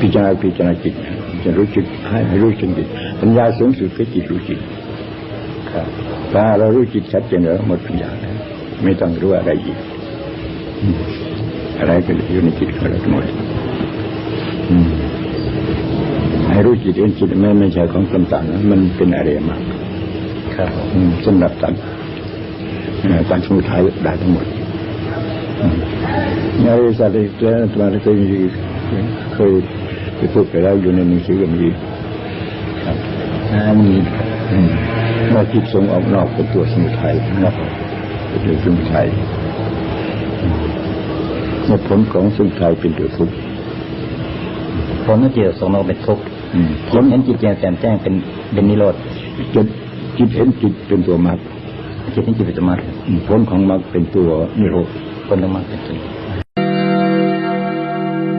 พิจารณาพิจารณาจิตจะรู้จิตให้ให้รู้จิตปัญญาสูงสุดคือจิตรู้จิตครับถ้าเรารู้จิตชัดเจนแล้วหมดปัญญาแล้วไม่ต้องรู้อะไรอีกอืมอะไรก็อยู่ในจิตของเราทั้งหมดอืมให้รู้จิตเองจิตไม่ไม่ใช่ของต่างๆนะมันเป็นอะไรมากครับผมอืมสำหรับตัดเอ่อตัดสมุทัยได้ทั้งหมดอืมในอริยสัจที่อาตมาเคยมีเคย ไปพูดไปแล้วอยู่ในหนังสือก็มีครับอ่ามีอืมว่าจิตส่งออกนอกเป็นตัวสมุทัยนะครับเป็นตัวสมุทัยอืมและผลของสมุทัยเป็นตัวทุกข์ผลนั่นจิตส่งเราเป็นทุกข์อืมผลเห็นจิตแจ่มแจ่มแจ้งเป็นเป็นนิโรธจิตจิตเห็นจิตเป็นตัวมรรคจิตเห็นจิตเป็นสมาธิอืมผลของมรรคเป็นตัวนิโรธผลของมรรคเป็นตัว